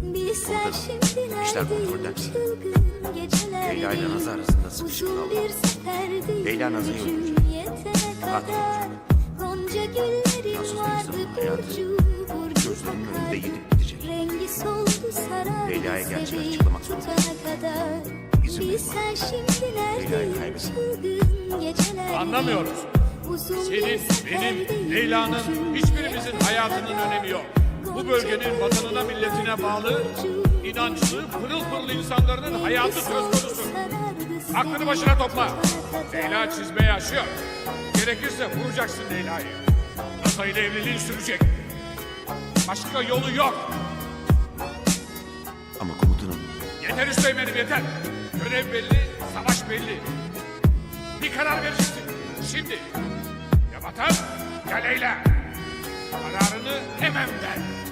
Komutanım, işler kontrolden. Leyla ile Nazlı arasında sıkışık kaldı. Leyla Nazlı'yı öldürecek. Katil olacak. Gonca güllerin Nasus vardı Beyza'nın hayatı burcu burcu gözlerinin önünde yitip gidecek. Rengi soldu sarardı Leyla'ya gerçeği açıklamak zorunda. İzin verin Bilsen şimdi Leyla'yı geceler Anlamıyoruz. Uzun bir Senin, benim, Leyla'nın, hiçbirimizin hayatının önemi yok. Bu bölgenin vatanına, milletine bağlı, inançlı, pırıl pırıl insanların hayatı söz konusu. Aklını başına topla. Leyla çizmeye aşıyor. Gerekirse vuracaksın Leyla'yı. Nasa ile evliliğin sürecek. Başka yolu yok. Ama komutanım Yeter Üsteğmen'im yeter. Görev belli, savaş belli. Bir karar vereceksin. Şimdi. Ya Vatan ya Leyla istemem ben.